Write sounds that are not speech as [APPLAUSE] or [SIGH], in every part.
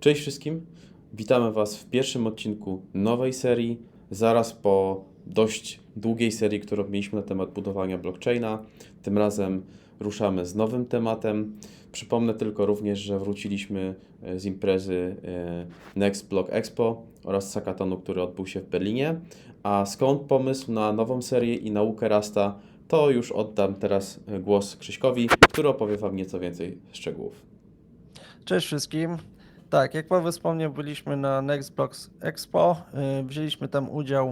Cześć wszystkim, witamy Was w pierwszym odcinku nowej serii, zaraz po dość długiej serii, którą mieliśmy na temat budowania blockchaina. Tym razem ruszamy z nowym tematem. Przypomnę tylko również, że wróciliśmy e, z imprezy e, Next Block Expo oraz z hackathonu, który odbył się w Berlinie. A skąd pomysł na nową serię i naukę Rasta, to już oddam teraz e, głos Krzyśkowi, który opowie Wam nieco więcej szczegółów. Cześć wszystkim. Tak, jak Paweł wspomniał, byliśmy na Nextblocks Expo. y, Wzięliśmy tam udział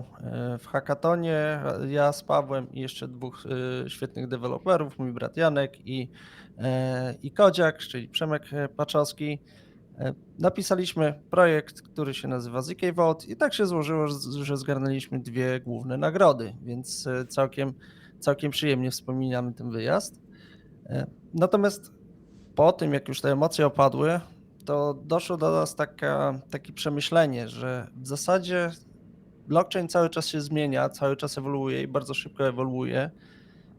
y, w hackatonie. Ja z Pawłem i jeszcze dwóch y, świetnych deweloperów, mój brat Janek i, i Kodziak, czyli Przemek Paczowski. Napisaliśmy projekt, który się nazywa ZK Vote i tak się złożyło, że- zgarnęliśmy dwie główne nagrody, więc całkiem, całkiem przyjemnie wspominamy ten wyjazd. Natomiast po tym, jak już te emocje opadły, to doszło do nas taka, takie przemyślenie, że w zasadzie blockchain cały czas się zmienia, cały czas ewoluuje i bardzo szybko ewoluuje.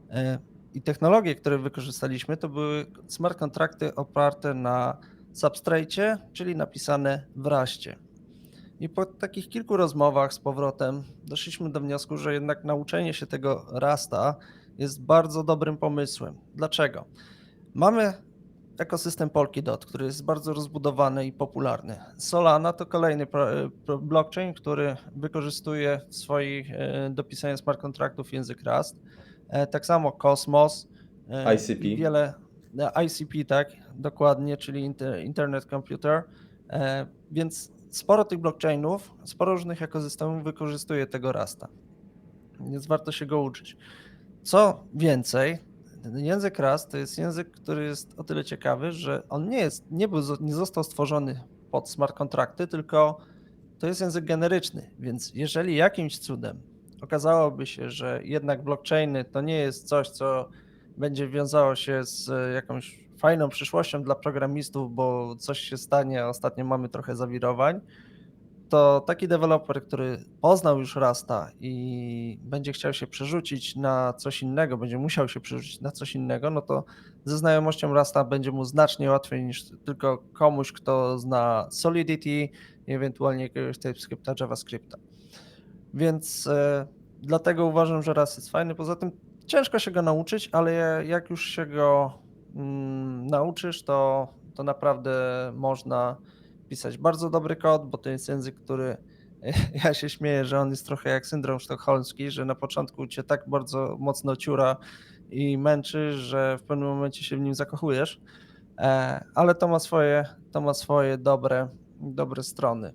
E, I technologie, które wykorzystaliśmy, to były smart kontrakty oparte na substrate, czyli napisane w raście. I po takich kilku rozmowach z powrotem doszliśmy do wniosku, że jednak nauczenie się tego rasta jest bardzo dobrym pomysłem. Dlaczego? Mamy ekosystem Polkadot, który jest bardzo rozbudowany i popularny. Solana to kolejny blockchain, który wykorzystuje w swoich e, smart kontraktów język Rust. E, tak samo Cosmos. e, ICP. i Wiele, ICP, tak, dokładnie, czyli inter, Internet Computer. Więc sporo tych blockchainów, sporo różnych ekosystemów wykorzystuje tego Rasta. Więc warto się go uczyć. Co więcej, ten język Rust to jest język, który jest o tyle ciekawy, że on nie jest, nie, był, nie został stworzony pod smart kontrakty, tylko to jest język generyczny, więc jeżeli jakimś cudem okazałoby się, że jednak blockchainy to nie jest coś, co będzie wiązało się z jakąś fajną przyszłością dla programistów, bo coś się stanie, a ostatnio mamy trochę zawirowań, to taki deweloper, który poznał już Rasta i będzie chciał się przerzucić na coś innego, będzie musiał się przerzucić na coś innego, no to ze znajomością Rasta będzie mu znacznie łatwiej niż tylko komuś, kto zna Solidity i ewentualnie jakiegoś TypeScripta, JavaScripta. Więc e, dlatego uważam, że Rust jest fajny. Poza tym ciężko się go nauczyć, ale jak już się go mm, nauczysz, to, to naprawdę można pisać bardzo dobry kod, bo to jest język, który [LAUGHS] ja się śmieję, że on jest trochę jak syndrom sztokholmski, że na początku cię tak bardzo mocno ciura i męczy, że w pewnym momencie się w nim zakochujesz, E, ale to ma swoje, to ma swoje dobre, dobre strony.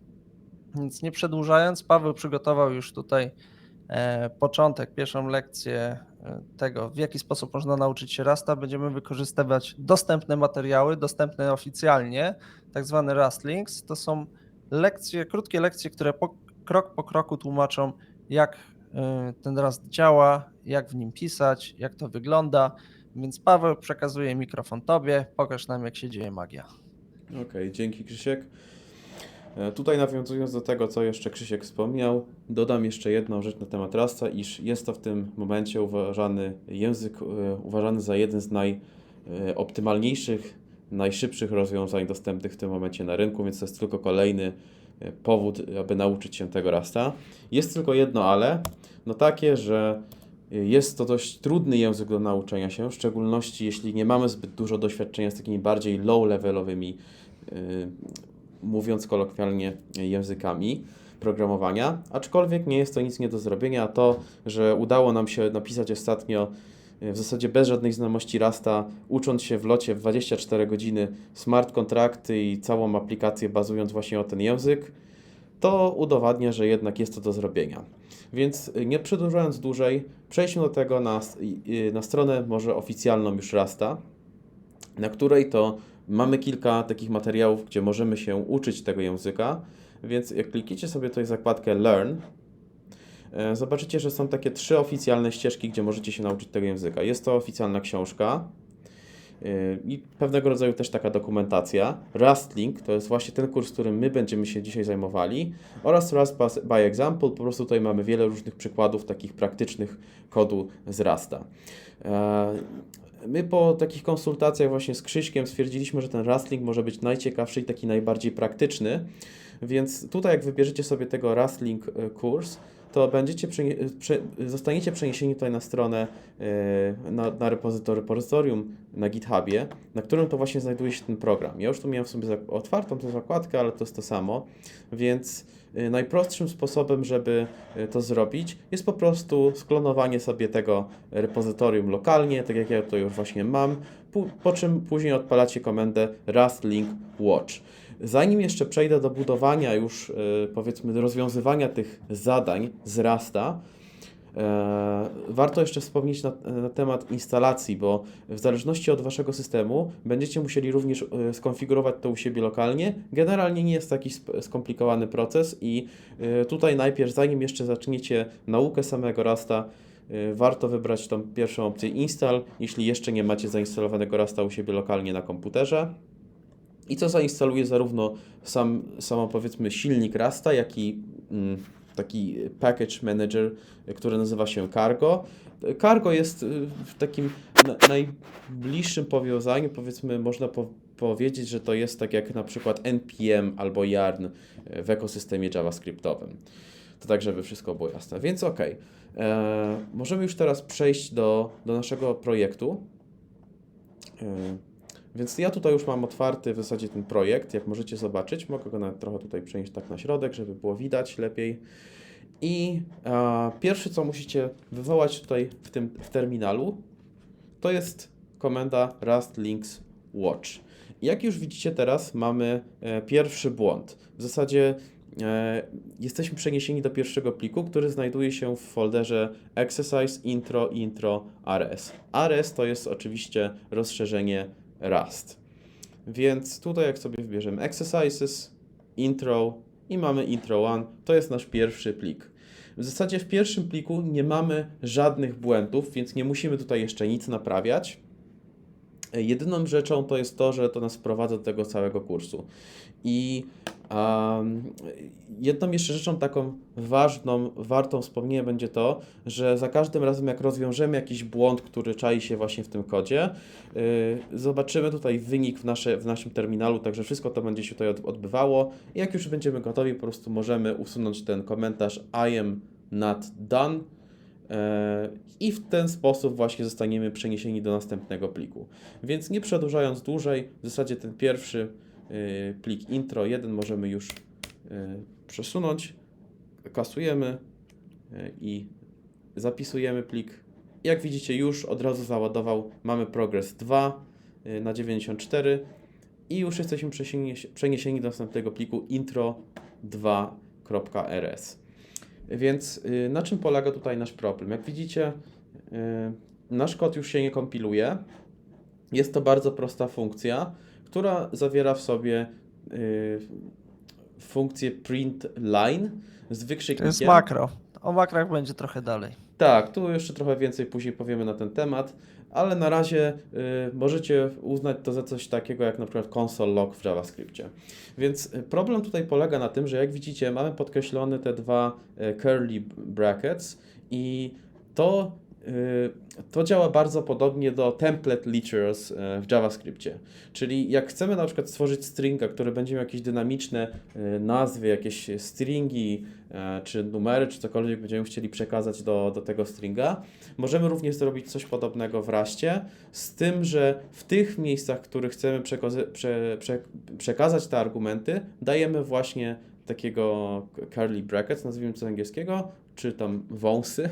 Więc nie przedłużając, Paweł przygotował już tutaj początek, pierwszą lekcję e, tego, w jaki sposób można nauczyć się Rasta. Będziemy wykorzystywać dostępne materiały, dostępne oficjalnie, tak zwane Rust Links. To są lekcje, krótkie lekcje, które po, krok po kroku tłumaczą, jak e, ten Rust działa, jak w nim pisać, jak to wygląda. Więc Paweł przekazuje mikrofon tobie, pokaż nam, jak się dzieje magia. Okej, dzięki Krzysiek. E, Tutaj nawiązując do tego, co jeszcze Krzysiek wspomniał, dodam jeszcze jedną rzecz na temat Rasta, iż jest to w tym momencie uważany język, e, uważany za jeden z najoptymalniejszych, najszybszych rozwiązań dostępnych w tym momencie na rynku, więc to jest tylko kolejny e, powód, aby nauczyć się tego Rasta. Jest tylko jedno ale, no takie, że jest to dość trudny język do nauczenia się, w szczególności jeśli nie mamy zbyt dużo doświadczenia z takimi bardziej low-levelowymi, mówiąc kolokwialnie, językami programowania. Aczkolwiek nie jest to nic nie do zrobienia. To, że udało nam się napisać ostatnio yy, w zasadzie bez żadnej znajomości Rasta, ucząc się w locie w 24 godziny smart kontrakty i całą aplikację bazując właśnie o ten język, to udowadnia, że jednak jest to do zrobienia. Więc y, nie przedłużając dłużej, przejdźmy do tego na, y, na stronę może oficjalną już Rasta, na której to mamy kilka takich materiałów, gdzie możemy się uczyć tego języka. Więc jak klikniecie sobie tutaj zakładkę Learn, e, zobaczycie, że są takie trzy oficjalne ścieżki, gdzie możecie się nauczyć tego języka. Jest to oficjalna książka, y, i pewnego rodzaju też taka dokumentacja. Rustlink to jest właśnie ten kurs, którym my będziemy się dzisiaj zajmowali oraz Rust by- Example, po prostu tutaj mamy wiele różnych przykładów takich praktycznych kodu z Rasta. My po takich konsultacjach właśnie z Krzyśkiem stwierdziliśmy, że ten Rustling może być najciekawszy i taki najbardziej praktyczny. Więc tutaj jak wybierzecie sobie tego Rustling e, kurs, to będziecie zostaniecie przeniesieni tutaj na stronę, e, na, na repozytor, repozytorium na GitHubie, na którym to właśnie znajduje się ten program. Ja już tu miałem sobie otwartą tę zakładkę, ale to jest to samo, więc najprostszym sposobem, żeby e, to zrobić, jest po prostu sklonowanie sobie tego repozytorium lokalnie, tak jak ja to już właśnie mam, po czym później odpalacie komendę rust link watch. Zanim jeszcze przejdę do budowania już, e, powiedzmy, rozwiązywania tych zadań z Rasta, warto jeszcze wspomnieć na, na temat instalacji, bo w zależności od Waszego systemu będziecie musieli również e, skonfigurować to u siebie lokalnie. Generalnie nie jest taki skomplikowany proces i e, tutaj najpierw, zanim jeszcze zaczniecie naukę samego Rasta, e, warto wybrać tą pierwszą opcję install, jeśli jeszcze nie macie zainstalowanego Rasta u siebie lokalnie na komputerze. I co zainstaluje zarówno sam, samo powiedzmy silnik Rasta, jak i mm, taki package manager, który nazywa się Cargo. Cargo jest y, w takim na, najbliższym powiązaniu, powiedzmy, można po, powiedzieć, że to jest tak jak na przykład NPM albo Yarn y, w ekosystemie JavaScriptowym. To tak, żeby wszystko było jasne. Więc ok, możemy już teraz przejść do, do naszego projektu. E, Więc ja tutaj już mam otwarty w zasadzie ten projekt, jak możecie zobaczyć. Mogę go nawet trochę tutaj przenieść tak na środek, żeby było widać lepiej. I e, pierwsze, co musicie wywołać tutaj w tym w terminalu, to jest komenda rust links watch. Jak już widzicie teraz, mamy e, pierwszy błąd. W zasadzie e, jesteśmy przeniesieni do pierwszego pliku, który znajduje się w folderze exercise intro intro rs. rs to jest oczywiście rozszerzenie Rust. Więc tutaj jak sobie wybierzemy exercises, intro i mamy intro one, to jest nasz pierwszy plik. W zasadzie w pierwszym pliku nie mamy żadnych błędów, więc nie musimy tutaj jeszcze nic naprawiać. Jedyną rzeczą to jest to, że to nas wprowadza do tego całego kursu. I jedną jeszcze rzeczą taką ważną, wartą wspomnienia będzie to, że za każdym razem jak rozwiążemy jakiś błąd, który czai się właśnie w tym kodzie, yy, zobaczymy tutaj wynik w, nasze, w naszym terminalu, także wszystko to będzie się tutaj od, odbywało. Jak już będziemy gotowi, po prostu możemy usunąć ten komentarz I am not done E, I w ten sposób właśnie zostaniemy przeniesieni do następnego pliku. Więc nie przedłużając dłużej, w zasadzie ten pierwszy y, plik intro 1 możemy już y, przesunąć, kasujemy y, i zapisujemy plik. Jak widzicie już od razu załadował, mamy progress 2 y, na 94 i już jesteśmy przeniesieni do następnego pliku intro2.rs. Więc y, na czym polega tutaj nasz problem? Jak widzicie, y, nasz kod już się nie kompiluje. Jest to bardzo prosta funkcja, która zawiera w sobie y, funkcję print line z To wykrzyknikiem. jest makro. O makrach będzie trochę dalej. Tak, tu jeszcze trochę więcej później powiemy na ten temat, ale na razie y, możecie uznać to za coś takiego jak na przykład console log w JavaScriptie. Więc y, problem tutaj polega na tym, że jak widzicie mamy podkreślone te dwa y, curly brackets i to, to działa bardzo podobnie do template literals y, w JavaScriptie. Czyli jak chcemy na przykład stworzyć stringa, który będzie miał jakieś dynamiczne y, nazwy, jakieś stringi, czy numery, czy cokolwiek będziemy chcieli przekazać do, do tego stringa. Możemy również zrobić coś podobnego w raście, z tym, że w tych miejscach, w których chcemy prze, prze, przekazać te argumenty, dajemy właśnie takiego curly brackets, nazwijmy to angielskiego, czy tam wąsy.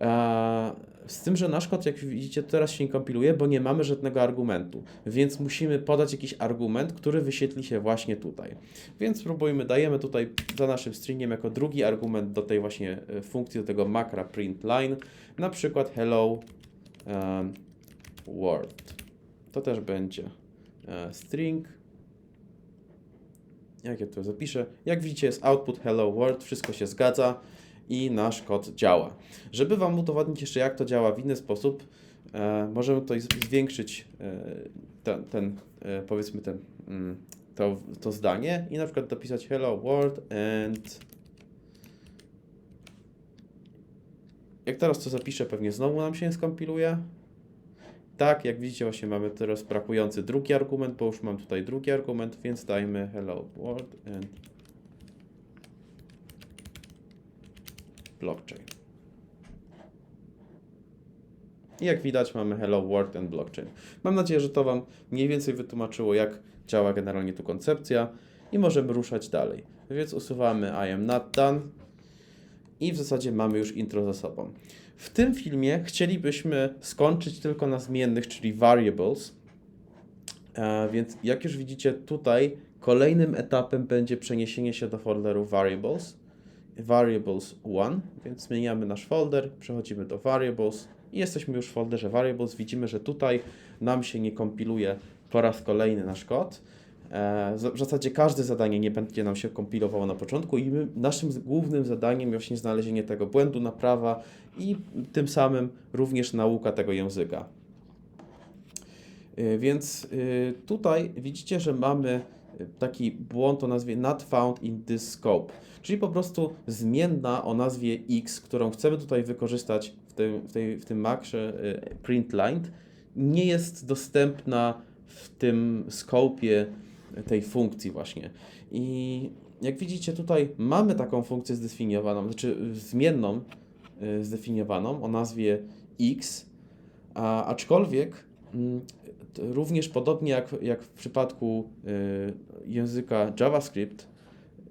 E, Z tym, że nasz kod, jak widzicie, teraz się nie kompiluje, bo nie mamy żadnego argumentu, więc musimy podać jakiś argument, który wyświetli się właśnie tutaj. Więc spróbujmy, dajemy tutaj za naszym stringiem jako drugi argument do tej właśnie e, funkcji, do tego makra print line, na przykład hello um, world. To też będzie string. Jak ja to zapiszę? Jak widzicie jest output hello world, wszystko się zgadza i nasz kod działa. Żeby Wam udowodnić jeszcze jak to działa w inny sposób, e, możemy tutaj zwiększyć e, ten, ten e, powiedzmy ten, mm, to, to zdanie i na przykład dopisać hello world and jak teraz to zapiszę, pewnie znowu nam się skompiluje. tak, jak widzicie, właśnie mamy teraz brakujący drugi argument, bo już mam tutaj drugi argument, więc dajmy hello world and blockchain. I jak widać mamy Hello World and Blockchain. Mam nadzieję, że to Wam mniej więcej wytłumaczyło, jak działa generalnie tu koncepcja i możemy ruszać dalej. Więc usuwamy I am not done i w zasadzie mamy już intro za sobą. W tym filmie chcielibyśmy skończyć tylko na zmiennych, czyli variables. E, więc jak już widzicie tutaj, kolejnym etapem będzie przeniesienie się do folderu variables. Variables 1, więc zmieniamy nasz folder, przechodzimy do variables i jesteśmy już w folderze variables. Widzimy, że tutaj nam się nie kompiluje po raz kolejny nasz kod. E, W zasadzie każde zadanie nie będzie nam się kompilowało na początku i my, naszym głównym zadaniem właśnie znalezienie tego błędu, naprawa i tym samym również nauka tego języka. Y, Więc y, tutaj widzicie, że mamy taki błąd o nazwie not found in this scope, czyli po prostu zmienna o nazwie x, którą chcemy tutaj wykorzystać w tym, w tej, w tym makrze y, print line, nie jest dostępna w tym scope'ie tej funkcji właśnie. I jak widzicie tutaj mamy taką funkcję zdefiniowaną, znaczy zmienną y, zdefiniowaną o nazwie x, a, aczkolwiek mm, również podobnie jak, jak w przypadku y, języka JavaScript,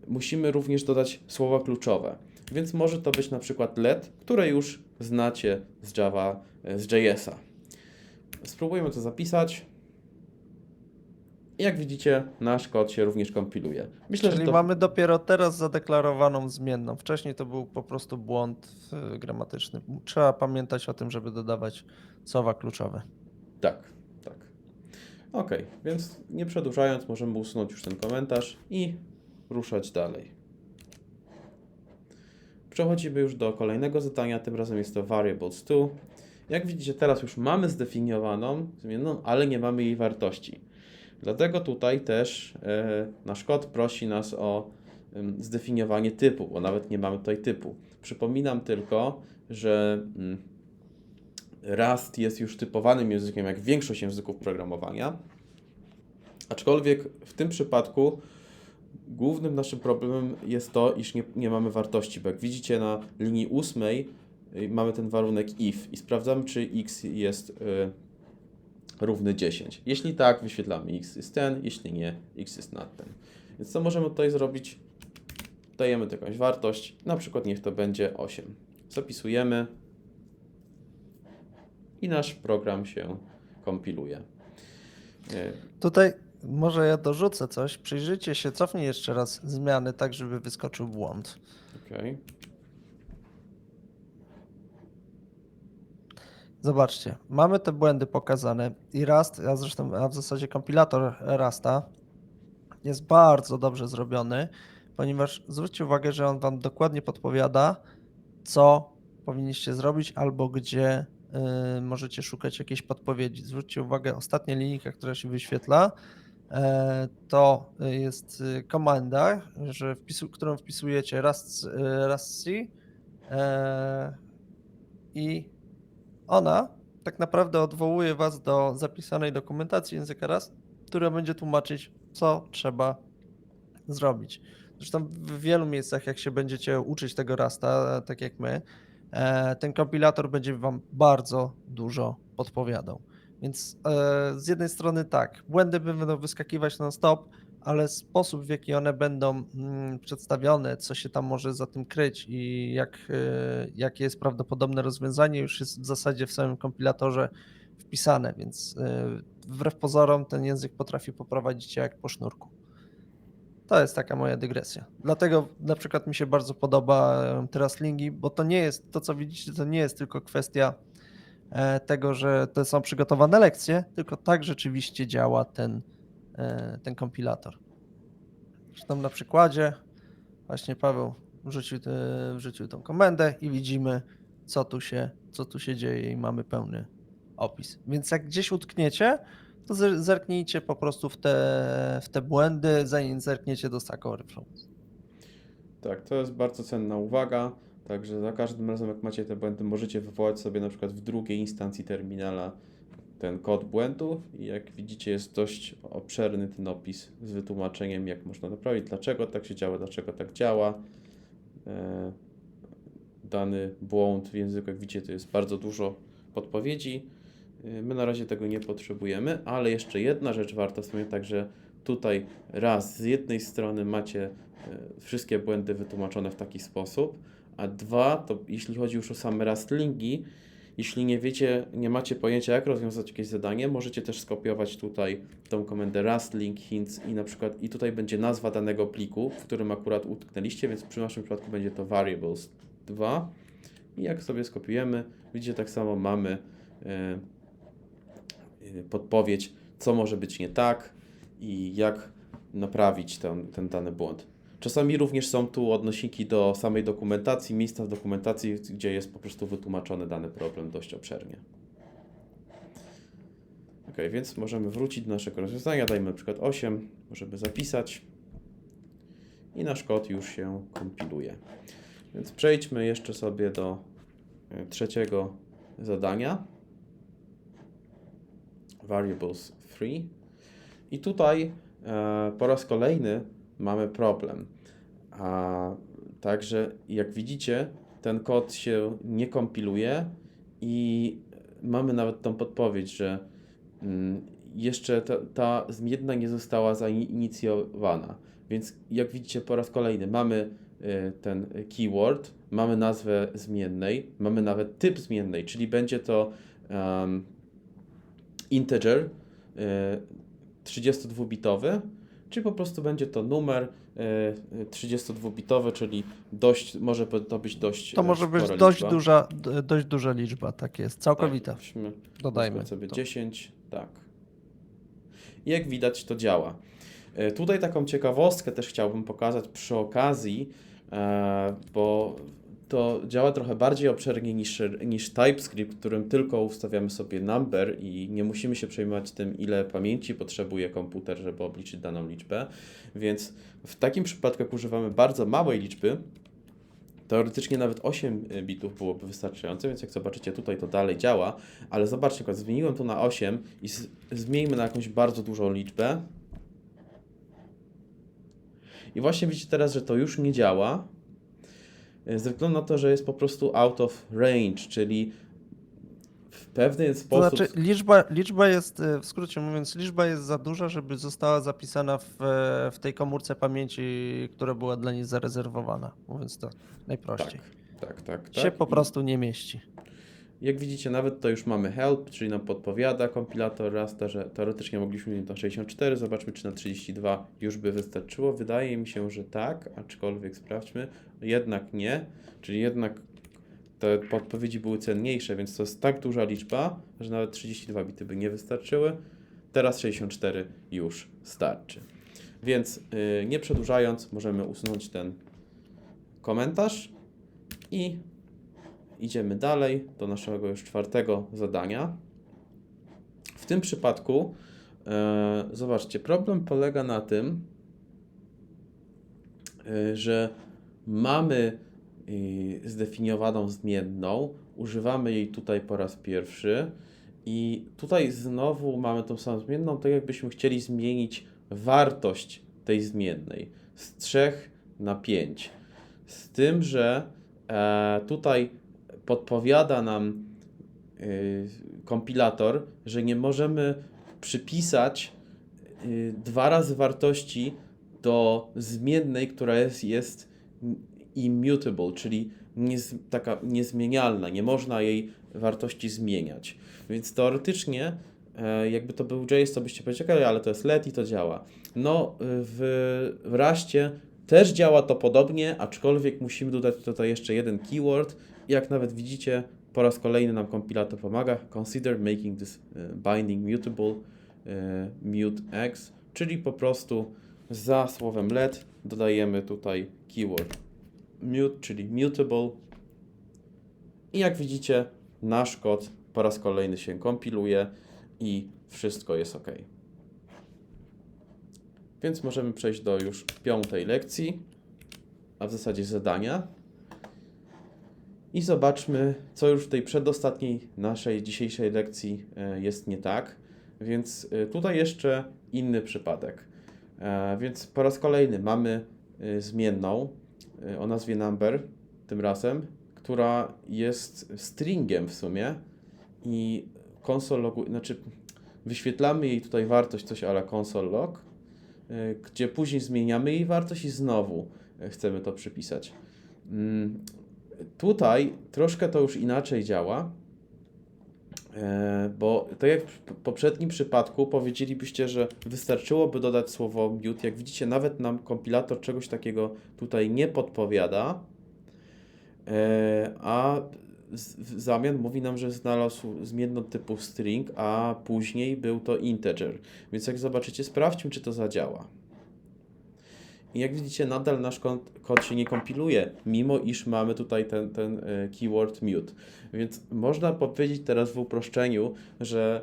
musimy również dodać słowa kluczowe. Więc może to być na przykład let, które już znacie z Java, y, z JS-a. Spróbujmy to zapisać. I Jak widzicie, nasz kod się również kompiluje. Myślę, Czyli że to mamy dopiero teraz zadeklarowaną zmienną. Wcześniej to był po prostu błąd y, gramatyczny. Trzeba pamiętać o tym, żeby dodawać słowa kluczowe. Tak. Ok, więc nie przedłużając, możemy usunąć już ten komentarz i ruszać dalej. Przechodzimy już do kolejnego zadania, tym razem jest to variables 2. Jak widzicie, teraz już mamy zdefiniowaną zmienną, ale nie mamy jej wartości. Dlatego tutaj też e, nasz kod prosi nas o em, zdefiniowanie typu, bo nawet nie mamy tutaj typu. Przypominam tylko, że mm, Rust jest już typowanym językiem, jak większość języków programowania. Aczkolwiek w tym przypadku głównym naszym problemem jest to, iż nie, nie mamy wartości, bo jak widzicie na linii ósmej y, mamy ten warunek if i sprawdzamy, czy x jest y, równy 10. Jeśli tak, wyświetlamy x jest 10, jeśli nie, x jest not 10. Więc co możemy tutaj zrobić? Dajemy tu jakąś wartość, na przykład niech to będzie 8. Zapisujemy i nasz program się kompiluje. Y, Tutaj może ja dorzucę coś. Przyjrzyjcie się, cofnij jeszcze raz zmiany, tak żeby wyskoczył błąd. Okej. Zobaczcie, mamy te błędy pokazane i Rust, a zresztą a w zasadzie kompilator Rasta jest bardzo dobrze zrobiony, ponieważ zwróćcie uwagę, że on wam dokładnie podpowiada, co powinniście zrobić albo gdzie możecie szukać jakiejś podpowiedzi. Zwróćcie uwagę, ostatnia linijka, która się wyświetla, e, to jest y, komenda, że wpisu, którą wpisujecie Rust, y, Rust C e, i ona tak naprawdę odwołuje Was do zapisanej dokumentacji języka Rust, która będzie tłumaczyć, co trzeba zrobić. Zresztą w wielu miejscach, jak się będziecie uczyć tego Rasta, tak jak my, ten kompilator będzie Wam bardzo dużo podpowiadał. Więc e, z jednej strony tak, błędy będą wyskakiwać non-stop, ale sposób, w jaki one będą mm, przedstawione, co się tam może za tym kryć i jak, e, jakie jest prawdopodobne rozwiązanie, już jest w zasadzie w samym kompilatorze wpisane, więc e, wbrew pozorom ten język potrafi poprowadzić cię jak po sznurku. To jest taka moja dygresja. Dlatego na przykład mi się bardzo podoba e, teraz Lingi, bo to nie jest, to co widzicie, to nie jest tylko kwestia e, tego, że to są przygotowane lekcje, tylko tak rzeczywiście działa ten, e, ten kompilator. Zresztą na przykładzie właśnie Paweł wrzucił, te, wrzucił tą komendę i widzimy, co tu, się, co tu się dzieje i mamy pełny opis. Więc jak gdzieś utkniecie, zerknijcie po prostu w te, w te błędy, zanim zerkniecie do Stack Overflow. Tak, to jest bardzo cenna uwaga. Także za każdym razem, jak macie te błędy, możecie wywołać sobie na przykład w drugiej instancji terminala ten kod błędu i jak widzicie jest dość obszerny ten opis z wytłumaczeniem jak można naprawić, dlaczego tak się działa, dlaczego tak działa. E, Dany błąd w języku, jak widzicie, to jest bardzo dużo podpowiedzi. E, My na razie tego nie potrzebujemy, ale jeszcze jedna rzecz warta wspomnieć, także tutaj raz z jednej strony macie e, wszystkie błędy wytłumaczone w taki sposób, a dwa, to jeśli chodzi już o same rastlingi, jeśli nie wiecie, nie macie pojęcia jak rozwiązać jakieś zadanie, możecie też skopiować tutaj tą komendę rustling hints i na przykład i tutaj będzie nazwa danego pliku, w którym akurat utknęliście, więc przy naszym przypadku będzie to variables 2 i jak sobie skopiujemy, widzicie tak samo mamy e, podpowiedź, co może być nie tak i jak naprawić ten, ten dany błąd. Czasami również są tu odnośniki do samej dokumentacji, miejsca w dokumentacji, gdzie jest po prostu wytłumaczony dany problem dość obszernie. Ok, więc możemy wrócić do naszego rozwiązania. Dajmy na przykład 8, możemy zapisać i nasz kod już się kompiluje. Więc przejdźmy jeszcze sobie do e, trzeciego zadania. Variables 3. I tutaj e, po raz kolejny mamy problem. A także jak widzicie, ten kod się nie kompiluje i mamy nawet tą podpowiedź, że mm, jeszcze ta, ta zmienna nie została zainicjowana. Więc jak widzicie po raz kolejny mamy y, ten keyword, mamy nazwę zmiennej, mamy nawet typ zmiennej, czyli będzie to um, integer y, 32-bitowy, czyli po prostu będzie to numer y, 32-bitowy, czyli dość, może to być dość To e, może być dość liczba. duża, dość duża liczba, tak jest, całkowita. Tak, Dodajmy. sobie to. 10, tak. I jak widać to działa. E, Tutaj taką ciekawostkę też chciałbym pokazać przy okazji, e, bo to działa trochę bardziej obszernie niż, niż TypeScript, w którym tylko ustawiamy sobie number i nie musimy się przejmować tym, ile pamięci potrzebuje komputer, żeby obliczyć daną liczbę. Więc w takim przypadku, jak używamy bardzo małej liczby, Teoretycznie nawet 8 bitów byłoby wystarczające, więc jak zobaczycie tutaj to dalej działa, ale zobaczcie, przykład zmieniłem to na 8 i zmieńmy na jakąś bardzo dużą liczbę. I właśnie widzicie teraz, że to już nie działa, ze względu na to, że jest po prostu out of range, czyli w pewien To sposób... znaczy, liczba, liczba jest, e, w skrócie mówiąc, liczba jest za duża, żeby została zapisana w, e, w tej komórce pamięci, która była dla niej zarezerwowana. Mówiąc to najprościej. tak, tak, tak. Się tak. po I- prostu nie mieści. Jak widzicie, nawet to już mamy help, czyli nam podpowiada kompilator Rasta, że teoretycznie mogliśmy mieć na 64, zobaczmy czy na 32 już by wystarczyło. Wydaje mi się, że tak, aczkolwiek sprawdźmy. Jednak nie, czyli jednak te podpowiedzi były cenniejsze, więc to jest tak duża liczba, że nawet 32 bity by nie wystarczyły. Teraz 64 już starczy. Więc yy, nie przedłużając, możemy usunąć ten komentarz i idziemy dalej do naszego już czwartego zadania. W tym przypadku, e, zobaczcie, problem polega na tym, e, że mamy e, zdefiniowaną zmienną, używamy jej tutaj po raz pierwszy i tutaj znowu mamy tą samą zmienną, tak jakbyśmy chcieli zmienić wartość tej zmiennej z 3 na 5. Z tym, że e, tutaj podpowiada nam y, kompilator, że nie możemy przypisać y, dwa razy wartości do zmiennej, która jest, jest immutable, czyli taka niezmienialna, nie można jej wartości zmieniać. Więc teoretycznie, e, jakby to był JS, to byście powiedzieli, "Okej, ale to jest LED i to działa. No, y, w, w Raście też działa to podobnie, aczkolwiek musimy dodać tutaj jeszcze jeden keyword. Jak nawet widzicie, po raz kolejny nam kompilator pomaga. Consider making this e, binding mutable e, mute x, czyli po prostu za słowem let dodajemy tutaj keyword mute, czyli mutable. I jak widzicie, nasz kod po raz kolejny się kompiluje i wszystko jest ok. Więc możemy przejść do już piątej lekcji, a w zasadzie zadania. I zobaczmy, co już w tej przedostatniej naszej dzisiejszej lekcji e, jest nie tak. Więc e, tutaj jeszcze inny przypadek. E, Więc po raz kolejny mamy zmienną o nazwie number tym razem, która jest stringiem w sumie i console logu, znaczy wyświetlamy jej tutaj wartość coś ale console log, gdzie później zmieniamy jej wartość i znowu chcemy to przypisać. Tutaj troszkę to już inaczej działa, e, bo tak jak w poprzednim przypadku powiedzielibyście, że wystarczyłoby dodać słowo mute. Jak widzicie, nawet nam kompilator czegoś takiego tutaj nie podpowiada, e, a w zamian mówi nam, że znalazł zmienną typu string, a później był to integer. Więc jak zobaczycie, sprawdźmy, czy to zadziała. I jak widzicie, nadal nasz kod, kod się nie kompiluje, mimo iż mamy tutaj ten, ten e, keyword mute. Więc można powiedzieć teraz w uproszczeniu, że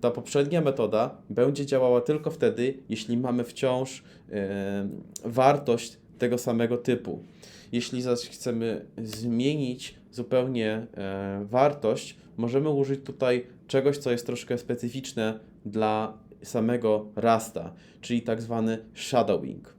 ta poprzednia metoda będzie działała tylko wtedy, jeśli mamy wciąż e, wartość tego samego typu. Jeśli zaś chcemy zmienić zupełnie e, wartość, możemy użyć tutaj czegoś, co jest troszkę specyficzne dla samego Rasta, czyli tak zwany shadowing.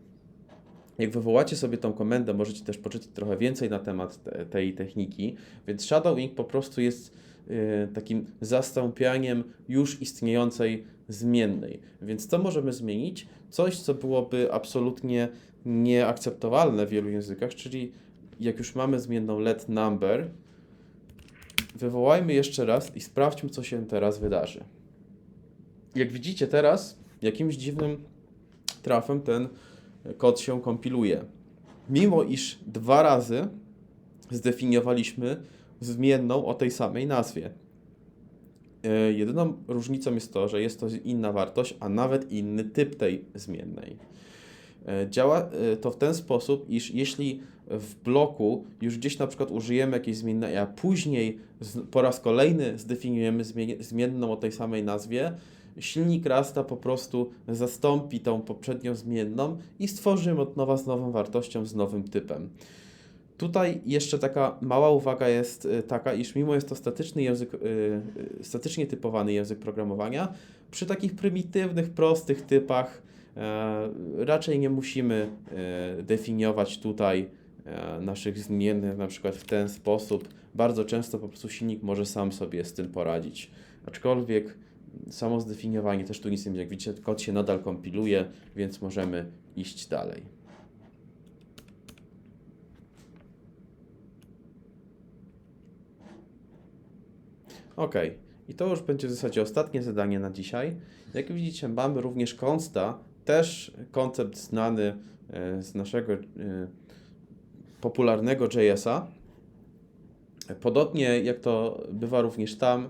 Jak wywołacie sobie tą komendę, możecie też poczytać trochę więcej na temat te, tej techniki, więc shadowing po prostu jest y, takim zastąpianiem już istniejącej zmiennej. Więc co możemy zmienić? Coś, co byłoby absolutnie nieakceptowalne w wielu językach, czyli jak już mamy zmienną let number, wywołajmy jeszcze raz i sprawdźmy, co się teraz wydarzy. Jak widzicie teraz, jakimś dziwnym trafem ten kod się kompiluje. Mimo iż dwa razy zdefiniowaliśmy zmienną o tej samej nazwie. E, Jedyną różnicą jest to, że jest to inna wartość, a nawet inny typ tej zmiennej. E, Działa e, to w ten sposób, iż jeśli w bloku już gdzieś na przykład użyjemy jakiejś zmiennej, a później po raz kolejny zdefiniujemy zmienną o tej samej nazwie, silnik Rasta po prostu zastąpi tą poprzednią zmienną i stworzymy od nowa z nową wartością, z nowym typem. Tutaj jeszcze taka mała uwaga jest y, taka, iż mimo jest to statyczny język, y, y, statycznie typowany język programowania, przy takich prymitywnych, prostych typach e, raczej nie musimy e, definiować tutaj e, naszych zmiennych na przykład w ten sposób. Bardzo często po prostu silnik może sam sobie z tym poradzić. Aczkolwiek samo zdefiniowanie też tu nic nie będzie. Jak widzicie, kod się nadal kompiluje, więc możemy iść dalej. Ok, i to już będzie w zasadzie ostatnie zadanie na dzisiaj. Jak widzicie, mamy również consta, też koncept znany e, z naszego e, popularnego JS-a. Podobnie jak to bywa również tam,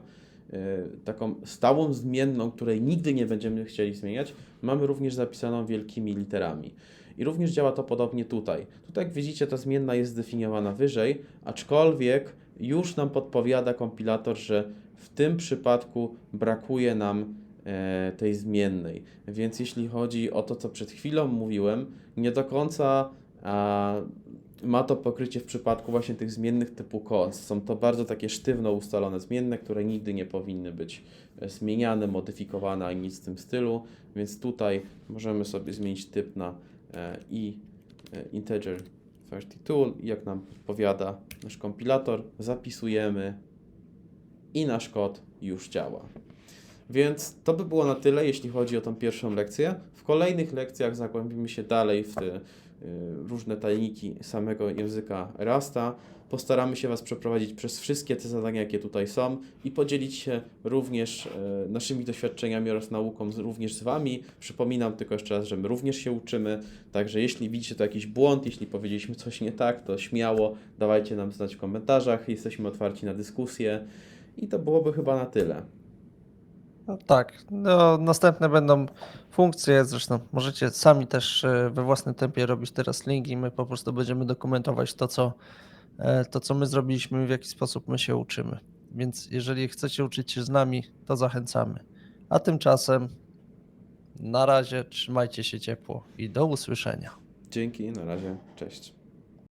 taką stałą zmienną, której nigdy nie będziemy chcieli zmieniać, mamy również zapisaną wielkimi literami. I również działa to podobnie tutaj. Tutaj, jak widzicie, ta zmienna jest zdefiniowana wyżej, aczkolwiek już nam podpowiada kompilator, że w tym przypadku brakuje nam e, tej zmiennej. Więc jeśli chodzi o to, co przed chwilą mówiłem, nie do końca a, ma to pokrycie w przypadku właśnie tych zmiennych typu const. Są to bardzo takie sztywno ustalone zmienne, które nigdy nie powinny być e, zmieniane, modyfikowane ani nic w tym stylu, więc tutaj możemy sobie zmienić typ na e, i e, integer 32 i jak nam powiada nasz kompilator, zapisujemy i nasz kod już działa. Więc to by było na tyle, jeśli chodzi o tą pierwszą lekcję. W kolejnych lekcjach zagłębimy się dalej w te różne tajniki samego języka Rasta. Postaramy się Was przeprowadzić przez wszystkie te zadania, jakie tutaj są i podzielić się również e, naszymi doświadczeniami oraz nauką również z Wami. Przypominam tylko jeszcze raz, że my również się uczymy, także jeśli widzicie to jakiś błąd, jeśli powiedzieliśmy coś nie tak, to śmiało dawajcie nam znać w komentarzach. Jesteśmy otwarci na dyskusję i to byłoby chyba na tyle. No tak, no, następne będą funkcje, zresztą możecie sami też e, we własnym tempie robić teraz linki, my po prostu będziemy dokumentować to, co, e, to, co my zrobiliśmy, w jaki sposób my się uczymy. Więc jeżeli chcecie uczyć się z nami, to zachęcamy. A tymczasem na razie trzymajcie się ciepło i do usłyszenia. Dzięki, na razie, cześć.